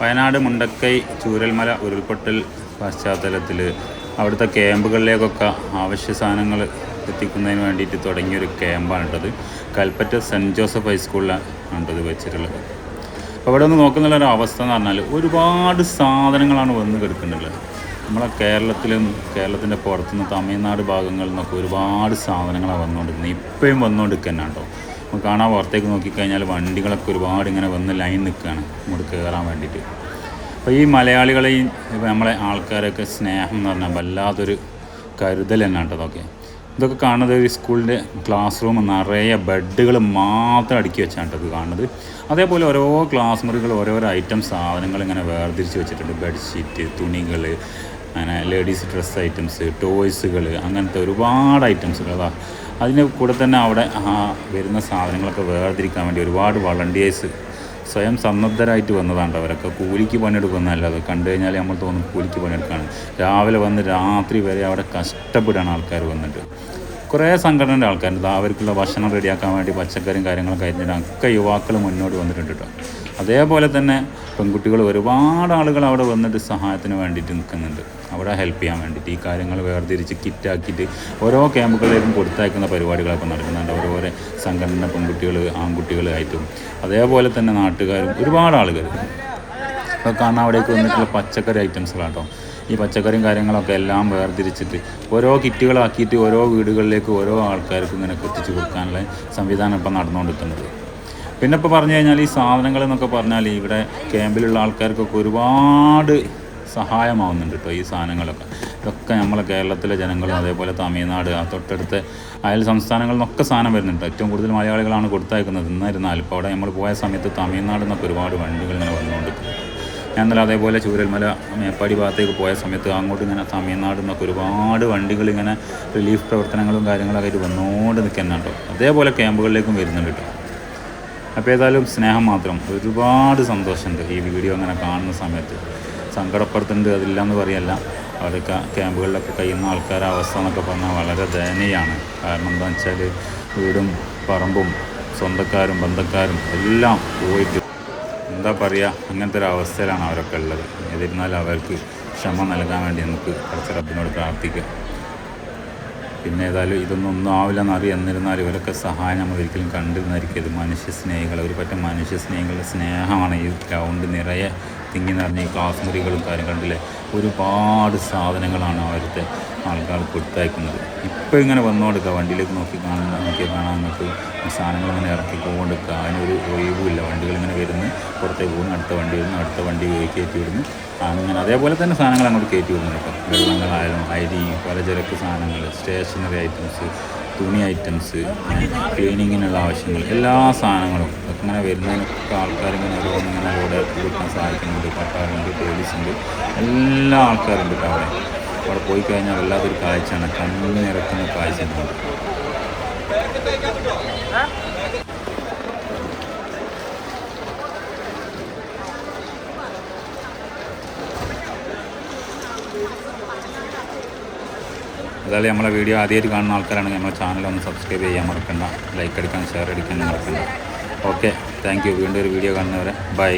വയനാട് മുണ്ടക്കൈ ചൂരൽമല ഉരുൾപൊട്ടൽ പശ്ചാത്തലത്തിൽ അവിടുത്തെ ക്യാമ്പുകളിലേക്കൊക്കെ ആവശ്യ സാധനങ്ങൾ എത്തിക്കുന്നതിന് വേണ്ടിയിട്ട് തുടങ്ങിയൊരു ക്യാമ്പാണ് കേട്ടത് കൽപ്പറ്റ സെന്റ് ജോസഫ് ഹൈസ്കൂളിലാണ് ഇത് വെച്ചിട്ടുള്ളത്. അപ്പോൾ ഇവിടെ ഒന്ന് നോക്കുന്നുള്ള ഒരു അവസ്ഥ എന്ന് പറഞ്ഞാൽ ഒരുപാട് സാധനങ്ങളാണ് വന്ന് കിടക്കുന്നുള്ളത്. നമ്മളെ കേരളത്തിലും കേരളത്തിന്റെ പുറത്തുനിന്ന് തമിഴ്നാട് ഭാഗങ്ങളിൽ നിന്നൊക്കെ ഒരുപാട് സാധനങ്ങളാണ് വന്നുകൊണ്ടിരിക്കുന്നത് ഇപ്പോഴും വന്നുകൊണ്ടിരിക്കുന്നുണ്ടോ നമുക്ക് കാണാൻ പുറത്തേക്ക് നോക്കിക്കഴിഞ്ഞാൽ വണ്ടികളൊക്കെ ഒരുപാട് ഇങ്ങനെ വന്ന് ലൈൻ നിൽക്കുകയാണ്. ഇങ്ങോട്ട് കയറാൻ വേണ്ടിയിട്ട്. അപ്പോൾ ഈ മലയാളികളെയും ഇപ്പോൾ നമ്മളെ ആൾക്കാരൊക്കെ സ്നേഹം എന്ന് പറഞ്ഞാൽ വല്ലാത്തൊരു കരുതൽ തന്നെ കേട്ടോ അതൊക്കെ. ഇതൊക്കെ കാണുന്നത് ഒരു സ്കൂളിന്റെ ക്ലാസ് റൂം നിറയെ ബെഡുകൾ മാത്രം അടുക്കി വെച്ചാണ് കാണുന്നത്. അതേപോലെ ഓരോ ക്ലാസ് മുറികൾ ഓരോരോ ഐറ്റം സാധനങ്ങൾ ഇങ്ങനെ വേർതിരിച്ച് വെച്ചിട്ടുണ്ട്. ബെഡ്ഷീറ്റ് തുണികൾ അങ്ങനെ ലേഡീസ് ഡ്രസ്സ് ഐറ്റംസ് ടോയ്സുകൾ അങ്ങനത്തെ ഒരുപാട് ഐറ്റംസുകൾ അതാ അതിന്റെ കൂടെ തന്നെ അവിടെ ആ വരുന്ന സാധനങ്ങളൊക്കെ വേർതിരിക്കാൻ വേണ്ടി ഒരുപാട് വളണ്ടിയേഴ്സ് സ്വയം സന്നദ്ധരായിട്ട് വന്നതാണ് അവരൊക്കെ. കൂലിക്ക് പണിയെടുക്കുന്നതല്ല അത്. കണ്ടു കഴിഞ്ഞാൽ നമ്മൾ തോന്നും കൂലിക്ക് പണിയെടുക്കുകയാണ് രാവിലെ വന്ന് രാത്രി വരെ അവിടെ കഷ്ടപ്പെടുകയാണ് ആൾക്കാർ വന്നിട്ട്. കുറേ സംഘടനയുടെ ആൾക്കാരുണ്ട്. അവർക്കുള്ള ഭക്ഷണം റെഡിയാക്കാൻ വേണ്ടി പച്ചക്കറിയും കാര്യങ്ങളൊക്കെ കഴിഞ്ഞിട്ട് ഒക്കെ യുവാക്കൾ മുന്നോട്ട് വന്നിട്ടുണ്ട് കേട്ടോ അതേപോലെ തന്നെ പെൺകുട്ടികൾ ഒരുപാട് ആളുകൾ അവിടെ വന്നിട്ട് സഹായത്തിന് വേണ്ടിയിട്ട് നിൽക്കുന്നുണ്ട്. അവിടെ ഹെൽപ്പ് ചെയ്യാൻ വേണ്ടിയിട്ട് ഈ കാര്യങ്ങൾ വേർതിരിച്ച് കിറ്റാക്കിയിട്ട് ഓരോ ക്യാമ്പുകളിലേക്കും കൊടുത്തയക്കുന്ന പരിപാടികളൊക്കെ നടക്കുന്നുണ്ട്. ഓരോരോ സംഘടന പെൺകുട്ടികൾ ആൺകുട്ടികളായിട്ടും അതേപോലെ തന്നെ നാട്ടുകാരും ഒരുപാട് ആളുകൾ. ഇപ്പോൾ കാണാൻ അവിടേക്ക് വന്നിട്ടുള്ള പച്ചക്കറി ഐറ്റംസുകളാട്ടോ ഈ പച്ചക്കറിയും കാര്യങ്ങളൊക്കെ എല്ലാം വേർതിരിച്ചിട്ട് ഓരോ കിറ്റുകളാക്കിയിട്ട് ഓരോ വീടുകളിലേക്ക് ഓരോ ആൾക്കാർക്കും ഇങ്ങനെ എത്തിച്ചു കൊടുക്കാനുള്ള സംവിധാനം ഇപ്പം നടന്നുകൊണ്ടിരിക്കുന്നത്. പിന്നെ ഇപ്പോൾ പറഞ്ഞു കഴിഞ്ഞാൽ ഈ സാധനങ്ങൾ എന്നൊക്കെ പറഞ്ഞാൽ ഇവിടെ ക്യാമ്പിലുള്ള ആൾക്കാർക്കൊക്കെ ഒരുപാട് സഹായമാവുന്നുണ്ട് കേട്ടോ ഈ സാധനങ്ങളൊക്കെ. ഇതൊക്കെ നമ്മളെ കേരളത്തിലെ ജനങ്ങളും അതേപോലെ തമിഴ്നാട് ആ തൊട്ടടുത്ത് അയൽ സംസ്ഥാനങ്ങളിൽ നിന്നൊക്കെ സാധനം വരുന്നുണ്ട്. ഏറ്റവും കൂടുതൽ മലയാളികളാണ് കൊടുത്തയക്കുന്നത്. എന്നിരുന്നാലും ഇപ്പോൾ അവിടെ നമ്മൾ പോയ സമയത്ത് തമിഴ്നാട് നിന്നൊക്കെ ഒരുപാട് വണ്ടികൾ ഇങ്ങനെ വന്നുകൊണ്ടിരിക്കുന്നു. ഞാൻ ഇന്നലെ അതേപോലെ ചൂരൽമല മേപ്പാടി ഭാഗത്തേക്ക് പോയ സമയത്ത് അങ്ങോട്ട് ഇങ്ങനെ തമിഴ്നാട് നിന്നൊക്കെ ഒരുപാട് വണ്ടികൾ ഇങ്ങനെ റിലീഫ് പ്രവർത്തനങ്ങളും കാര്യങ്ങളൊക്കെ ആയിട്ട് വന്നുകൊണ്ട് നിൽക്കുന്നുണ്ട് കേട്ടോ. അതേപോലെ ക്യാമ്പുകളിലേക്കും വരുന്നുണ്ട് കേട്ടോ. അപ്പോൾ ഏതായാലും സ്നേഹം മാത്രം. ഒരുപാട് സന്തോഷമുണ്ട് ഈ വീഡിയോ അങ്ങനെ കാണുന്ന സമയത്ത്. സങ്കടപ്പെടുത്തുന്നുണ്ട് അതില്ലാന്ന് പറയല്ല. അവിടെയൊക്കെ ക്യാമ്പുകളിലൊക്കെ കഴിയുന്ന ആൾക്കാരുടെ അവസ്ഥ എന്നൊക്കെ പറഞ്ഞാൽ വളരെ ദയനീയമാണ്. കാരണം എന്താണെന്ന് വെച്ചാൽ വീടും പറമ്പും സ്വന്തക്കാരും ബന്ധക്കാരും എല്ലാം പോയിട്ട് എന്താ പറയുക അങ്ങനത്തെ ഒരു അവസ്ഥയിലാണ് അവരൊക്കെ ഉള്ളത്. എന്നിരുന്നാലും അവർക്ക് ക്ഷമ നൽകാൻ വേണ്ടി നമുക്ക് കുറച്ച് റബ്ബിനോട് പ്രാർത്ഥിക്കുക. പിന്നെ ഏതായാലും ഇതൊന്നും ഒന്നും ആവില്ലെന്ന് അറിയാം. എന്നിരുന്നാലും ഇവരൊക്കെ സഹായം നമ്മൾ ഒരിക്കലും കണ്ടിരുന്നായിരിക്കും. ഇത് മനുഷ്യ സ്നേഹികൾ ഒരു പറ്റം മനുഷ്യ സ്നേഹികളുടെ സ്നേഹമാണ് ഈ ഗ്രൗണ്ട് നിറയെ തിങ്ങി നിറഞ്ഞ ഈ ക്ലാസ് മുറികളും കാര്യം കണ്ടില്ലേ? ഒരുപാട് സാധനങ്ങളാണ് അവരുടെ ആൾക്കാർ കൊടുത്തയക്കുന്നത്. ഇപ്പോൾ ഇങ്ങനെ വന്നുകൊടുക്കുക വണ്ടിയിലേക്ക് നോക്കി കാണുന്ന നോക്കി കാണാൻ നമുക്ക് സാധനങ്ങൾ ഇങ്ങനെ ഇറക്കി പോകൊണ്ടിരിക്കുക അതിനൊരു ഒഴിവുമില്ല വണ്ടികൾ ഇങ്ങനെ വരുന്നു. പുറത്തേക്ക് പോകുന്നു. അടുത്ത വണ്ടി വരുന്നു. അടുത്ത വണ്ടി കയറ്റി വിടുന്നു. അങ്ങനെ അതേപോലെ തന്നെ സാധനങ്ങൾ അങ്ങോട്ട് കയറ്റി വിടുന്നു കേട്ടോ വെള്ളങ്ങളായാലും അരി പലചരക്ക് സാധനങ്ങൾ സ്റ്റേഷനറി ഐറ്റംസ് തുണി ഐറ്റംസ് ക്ലീനിങ്ങിനുള്ള ആവശ്യങ്ങൾ എല്ലാ സാധനങ്ങളും ഇങ്ങനെ വരുന്നതിനൊക്കെ ആൾക്കാർ ഇങ്ങനെ അവിടെ കൊടുക്കാൻ സഹായിക്കുന്നുണ്ട്. പട്ടാറുണ്ട് പോലീസുണ്ട് എല്ലാ ആൾക്കാരുണ്ട് അവിടെ. അവിടെ പോയി കഴിഞ്ഞാൽ വല്ലാത്തൊരു കാഴ്ചയാണ്. കണ്ണ് നിറക്കുന്ന കാഴ്ച അതായത് നമ്മളെ വീഡിയോ ആദ്യമായിട്ട് കാണുന്ന ആൾക്കാരാണെങ്കിൽ നമ്മുടെ ചാനൽ ഒന്ന് സബ്സ്ക്രൈബ് ചെയ്യാൻ മറക്കണ്ട. ലൈക്ക് അടിക്കാൻ ഷെയർ അടിക്കാൻ മറക്കണ്ട. ഓക്കെ താങ്ക് യു വീണ്ടും ഒരു വീഡിയോ കാണുന്നവരെ. ബൈ